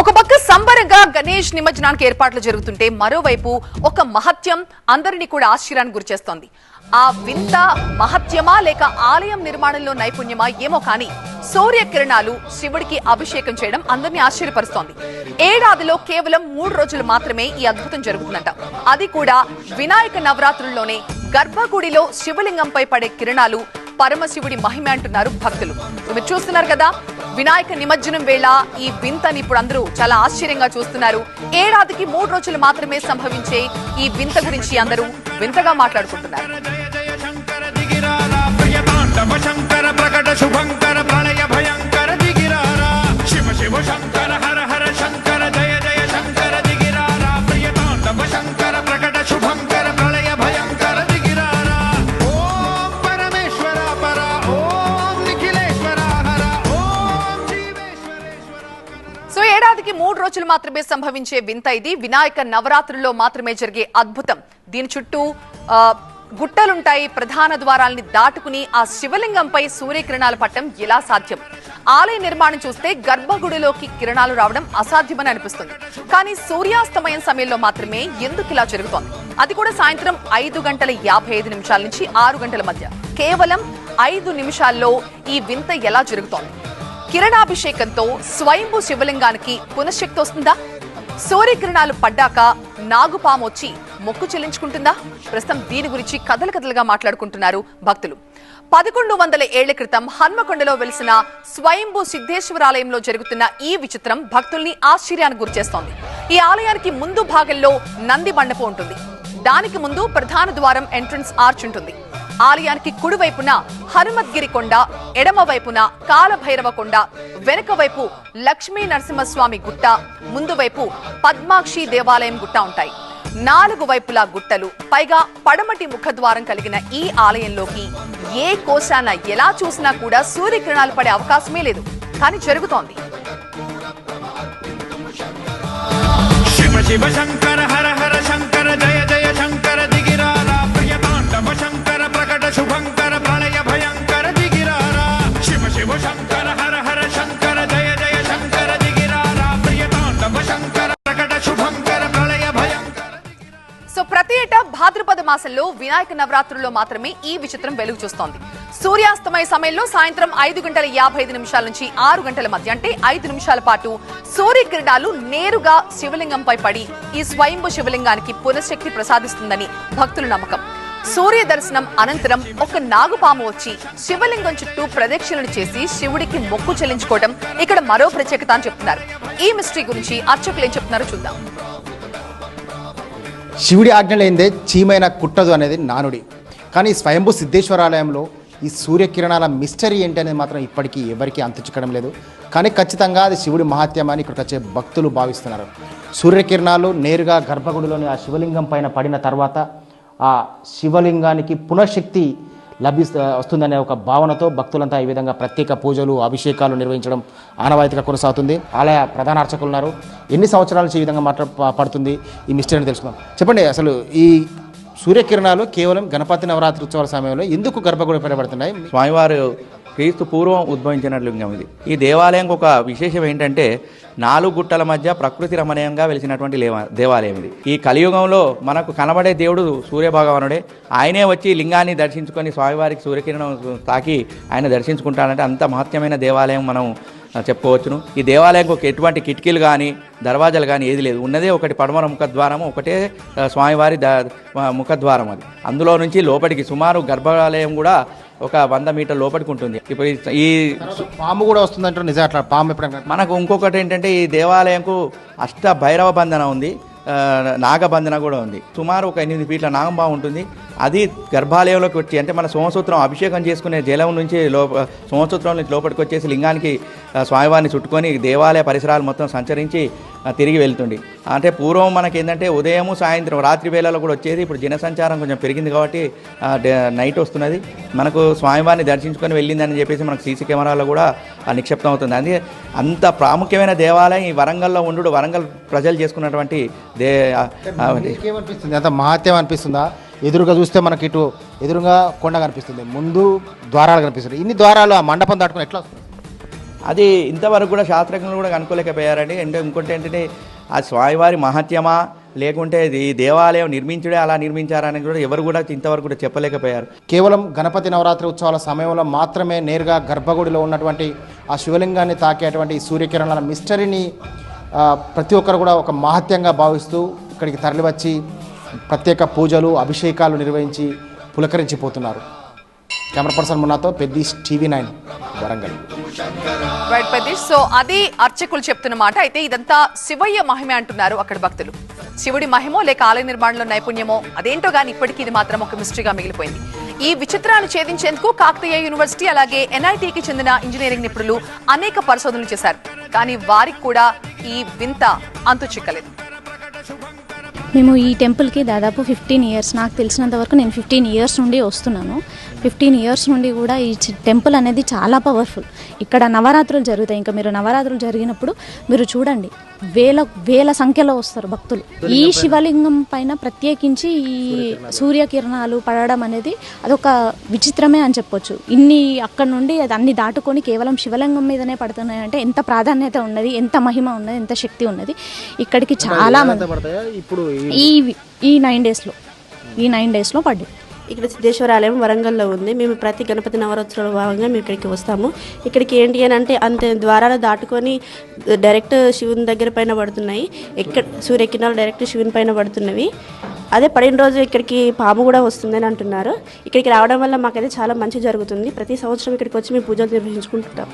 ఒక పక్క సంబరంగా గణేష్ నిమజ్జనానికి ఏర్పాట్లు జరుగుతుంటే మరోవైపు ఒక మహత్యం అందరినీ కూడా ఆశ్చర్యానికి గురిచేస్తోంది ఆ వింత మహత్యమా లేక ఆలయం నిర్మాణంలో నైపుణ్యమా ఏమో కానీ సూర్యకిరణాలు శివుడికి అభిషేకం చేయడం అందరినీ ఆశ్చర్యపరుస్తోంది. ఏడాదిలో కేవలం మూడు రోజులు మాత్రమే ఈ అద్భుతం జరుగుతుందంట. అది కూడా వినాయక నవరాత్రుల్లోనే గర్భగుడిలో శివలింగంపై పడే కిరణాలు పరమశివుడి మహిమ అంటున్నారు భక్తులు. మీరు చూస్తున్నారు కదా వినాయక నిమజ్జనం వేళ ఈ వింతని ఇప్పుడు అందరూ చాలా ఆశ్చర్యంగా చూస్తున్నారు. ఏడాదికి మూడు రోజులు మాత్రమే సంభవించే ఈ వింత గురించి అందరూ వింతగా మాట్లాడుకుంటున్నారు. మాత్రమే సంభవించే వింత ఇది. వినాయక నవరాత్రుల్లో మాత్రమే జరిగే అద్భుతం. దీని చుట్టూ ఆ, గుట్టలుంటాయి ప్రధాన ద్వారాల్ని దాటుకుని ఆ శివలింగంపై సూర్యకిరణాలు పట్టడం ఎలా సాధ్యం? ఆలయ నిర్మాణం చూస్తే గర్భగుడిలోకి కిరణాలు రావడం అసాధ్యమని అనిపిస్తుంది. కానీ సూర్యాస్తమయం సమయంలో మాత్రమే ఎందుకు ఇలా జరుగుతోంది? అది కూడా సాయంత్రం ఐదు గంటల యాభై ఐదు నిమిషాల నుంచి ఆరు గంటల మధ్య. కేవలం ఐదు నిమిషాల్లో ఈ వింత ఎలా జరుగుతోంది? కిరణాభిషేకంతో స్వయంభు శివలింగానికి పునఃశక్తి వస్తుందా సూర్యకిరణాలు పడ్డాక నాగుపాము వచ్చి మొక్కు చెల్లించుకుంటుందా? ప్రస్తుతం దీని గురించి కథలు కథలుగా మాట్లాడుకుంటున్నారు భక్తులు. పదకొండు వందల ఏళ్ళ క్రితం హన్మకొండలో వెలిసిన స్వయంభూ సిద్ధేశ్వరాలయంలో జరుగుతున్న ఈ విచిత్రం భక్తుల్ని ఆశ్చర్యానికి గురిచేస్తోంది ఈ ఆలయానికి ముందు భాగంలో నంది మండపం ఉంటుంది. దానికి ముందు ప్రధాన ద్వారం ఎంట్రన్స్ ఆర్చ్ ఉంటుంది. ఆలయానికి కుడివైపున హనుమద్గిరి కొండ ఎడమ వైపున కాలభైరవ కొండ వెనుక వైపు లక్ష్మీ నరసింహస్వామి గుట్ట ముందు వైపు పద్మాక్షి దేవాలయం గుట్ట ఉంటాయి. నాలుగు వైపులా గుట్టలు పైగా పడమటి ముఖద్వారం కలిగిన ఈ ఆలయంలోకి ఏ కోశాన ఎలా చూసినా కూడా సూర్యకిరణాలు పడే అవకాశమే లేదు. కానీ జరుగుతోంది. శివ శివ శంకర భాద్రపద మాసంలో వినాయక నవరాత్రుల్లో మాత్రమే ఈ విచిత్రం వెలుగు చూస్తోంది. సూర్యాస్తమయ సమయంలో సాయంత్రం ఐదు గంటల యాభై ఐదు నిమిషాల నుంచి ఆరు గంటల మధ్య అంటే ఐదు నిమిషాల పాటు సూర్యకిరణాలు నేరుగా శివలింగంపై పడి ఈ స్వయంభు శివలింగానికి పునఃశక్తి ప్రసాదిస్తుందని భక్తుల నమ్మకం. సూర్య దర్శనం అనంతరం ఒక నాగుపాము వచ్చి శివలింగం చుట్టూ ప్రదక్షిణలు చేసి శివుడికి మొక్కు చెల్లించుకోవడం ఇక్కడ మరో ప్రత్యేకత అని చెప్తున్నారు. ఈ మిస్టరీ గురించి అర్చకులు ఏం చెప్తున్నారో చూద్దాం. శివుడి ఆజ్ఞలైందే చీమైన కుట్టదు అనేది నానుడి. కానీ స్వయంభూ సిద్ధేశ్వరాలయంలో ఈ సూర్యకిరణాల మిస్టరీ ఏంటి అనేది మాత్రం ఇప్పటికీ ఎవరికీ అంతుచిక్కడం లేదు. కానీ ఖచ్చితంగా అది శివుడి మహాత్యం అని ఇక్కడికి వచ్చే భక్తులు భావిస్తున్నారు. సూర్యకిరణాలు నేరుగా గర్భగుడిలోని ఆ శివలింగం పైన పడిన తర్వాత ఆ శివలింగానికి పునఃశక్తి లభిస్త వస్తుందనే ఒక భావనతో భక్తులంతా ఈ విధంగా ప్రత్యేక పూజలు అభిషేకాలు నిర్వహించడం ఆనవాయితీగా కొనసాగుతుంది. ఆలయ ప్రధాన అర్చకులు ఉన్నారు. ఎన్ని సంవత్సరాల నుంచి ఈ విధంగా మాట్లా పడుతుంది? ఈ మిస్టరీని తెలుసుకుందాం. చెప్పండి అసలు ఈ సూర్యకిరణాలు కేవలం గణపతి నవరాత్రి ఉత్సవాల సమయంలో ఎందుకు గర్భగుడి పడబడుతున్నాయి స్వామివారు క్రీస్తు పూర్వం ఉద్భవించిన లింగం ఇది. ఈ దేవాలయంకి ఒక విశేషం ఏంటంటే నాలుగు గుట్టల మధ్య ప్రకృతి రమణీయంగా వెలిసినటువంటి దేవాలయం ఇది. ఈ కలియుగంలో మనకు కనబడే దేవుడు సూర్యభగవానుడే. ఆయనే వచ్చి లింగాన్ని దర్శించుకొని స్వామివారికి సూర్యకిరణం తాకి ఆయన దర్శించుకుంటాడంటే అంత మహత్యమైన దేవాలయం మనం చెప్పుకోవచ్చును. ఈ దేవాలయంకి ఒక ఎటువంటి కిటికీలు కానీ దర్వాజాలు కానీ ఏది లేదు. ఉన్నదే ఒకటి పడమర ముఖద్వారము ఒకటే స్వామివారి ద ముఖద్వారం అది. అందులో నుంచి లోపలికి సుమారు గర్భాలయం కూడా ఒక వంద మీటర్ లోపలికి ఉంటుంది. ఇప్పుడు ఈ- పాము కూడా వస్తుందంటారు. నిజం అట్లా పాము ఎప్పుడైనా మనకు ఇంకొకటి ఏంటంటే ఈ దేవాలయంకు అష్ట భైరవ బంధన ఉంది. ఆ, నాగబంధన కూడా ఉంది. సుమారు ఒక ఎనిమిది ఫీట్ల నాగంబా ఉంటుంది. అది గర్భాలయంలోకి వచ్చి అంటే మన సోమసూత్రం అభిషేకం చేసుకునే జలం నుంచి లోప సోమసూత్రం నుంచి లోపలికి వచ్చేసి లింగానికి స్వామివారిని చుట్టుకొని దేవాలయ పరిసరాలు మొత్తం సంచరించి తిరిగి వెళ్తుంది. అంటే పూర్వం మనకి ఏంటంటే ఉదయము సాయంత్రం రాత్రి వేళలో కూడా వచ్చేది. ఇప్పుడు జనసంచారం కొంచెం పెరిగింది కాబట్టి నైట్ వస్తున్నది. మనకు స్వామివారిని దర్శించుకొని వెళ్ళిందని చెప్పేసి మనకు సీసీ కెమెరాలో కూడా నిక్షిప్తం అవుతుంది. అందుకే అంత ప్రాముఖ్యమైన దేవాలయం ఈ వరంగల్లో ఉండు వరంగల్ ప్రజలు చేసుకున్నటువంటి దే అంత మహాత్యం అనిపిస్తుందా? ఎదురుగా చూస్తే మనకి ఇటు ఎదురుగా కొండ కనిపిస్తుంది. ముందు ద్వారాలు కనిపిస్తుంది ఇన్ని ద్వారాలు ఆ మండపం దాటుకుని ఎట్లా వస్తుంది? అది ఇంతవరకు కూడా శాస్త్రజ్ఞులు కూడా కనుక్కోలేకపోయారండి అంటే ఇంకోటి ఏంటంటే ఆ స్వామివారి మహత్యమా? లేకుంటే ఈ దేవాలయం నిర్మించుడే అలా నిర్మించారని కూడా ఎవరు కూడా ఇంతవరకు కూడా చెప్పలేకపోయారు. కేవలం గణపతి నవరాత్రి ఉత్సవాల సమయంలో మాత్రమే నేరుగా గర్భగుడిలో ఉన్నటువంటి ఆ శివలింగాన్ని తాకేటువంటి సూర్యకిరణాల మిస్టరీని ప్రతి ఒక్కరు కూడా ఒక మహత్యంగా భావిస్తూ ఇక్కడికి తరలివచ్చి ప్రత్యేక పూజలు అభిషేకాలు నిర్వహించి పులకరించిపోతున్నారు. Camera person మున్నాతో Peddi TV nine Warangal. Right Pradeesh so అది అర్చకులు చెప్తున్న మాట. అయితే ఇదంతా శివయ్య మహిమే అంటున్నారు అక్కడ భక్తులు. శివుడి మహిమో లేక ఆలయ నిర్మాణంలో నైపుణ్యమో అదేంటో కానీ ఇప్పటికీ ఇది మాత్రం ఒక మిస్టరీగా మిగిలిపోయింది. ఈ విచిత్రాన్ని ఛేదించేందుకు కాకతీయ యూనివర్సిటీ అలాగే ఎన్ఐటికి చెందిన ఇంజనీరింగ్ నిపుణులు అనేక పరిశోధనలు చేశారు. కానీ వారికి కూడా ఈ వింత అంతు చిక్కలేదు. మేము ఈ టెంపుల్కి దాదాపు ఫిఫ్టీన్ ఇయర్స్ నాకు తెలిసినంత వరకు నేను ఫిఫ్టీన్ ఇయర్స్ నుండి వస్తున్నాను. ఫిఫ్టీన్ ఇయర్స్ నుండి కూడా ఈ టెంపుల్ అనేది చాలా పవర్ఫుల్. ఇక్కడ నవరాత్రులు జరుగుతాయి. ఇంకా మీరు నవరాత్రులు జరిగినప్పుడు మీరు చూడండి. వేల వేల సంఖ్యలో వస్తారు భక్తులు. ఈ శివలింగం పైన ప్రత్యేకించి ఈ సూర్యకిరణాలు. పడడం అనేది అదొక విచిత్రమే అని చెప్పొచ్చు. ఇన్ని అక్కడ నుండి అది అన్ని దాటుకొని కేవలం శివలింగం మీదనే పడుతున్నాయి అంటే ఎంత ప్రాధాన్యత ఉన్నది ఎంత మహిమ ఉన్నది ఎంత శక్తి ఉన్నది ఇక్కడికి చాలా మంది ఇప్పుడు ఈ ఈ నైన్ డేస్లో ఈ నైన్ డేస్లో పడ్డాయి. ఇక్కడ సిద్ధేశ్వర ఆలయం వరంగల్లో ఉంది. మేము ప్రతి గణపతి నవరాత్రుల భాగంగా మేము ఇక్కడికి వస్తాము. ఇక్కడికి ఏంటి అని అంటే అంతే ద్వారాలు దాటుకొని డైరెక్ట్ శివుని దగ్గర పైన పడుతున్నాయి. ఎక్కడ సూర్యకిరణాలు డైరెక్ట్ శివుని పైన పడుతున్నవి. అదే పడిన రోజు ఇక్కడికి పాము కూడా వస్తుందని అంటున్నారు. ఇక్కడికి రావడం వల్ల మాకైతే చాలా మంచి జరుగుతుంది. ప్రతి సంవత్సరం ఇక్కడికి వచ్చి మేము పూజలు నిర్వహించుకుంటుంటాం.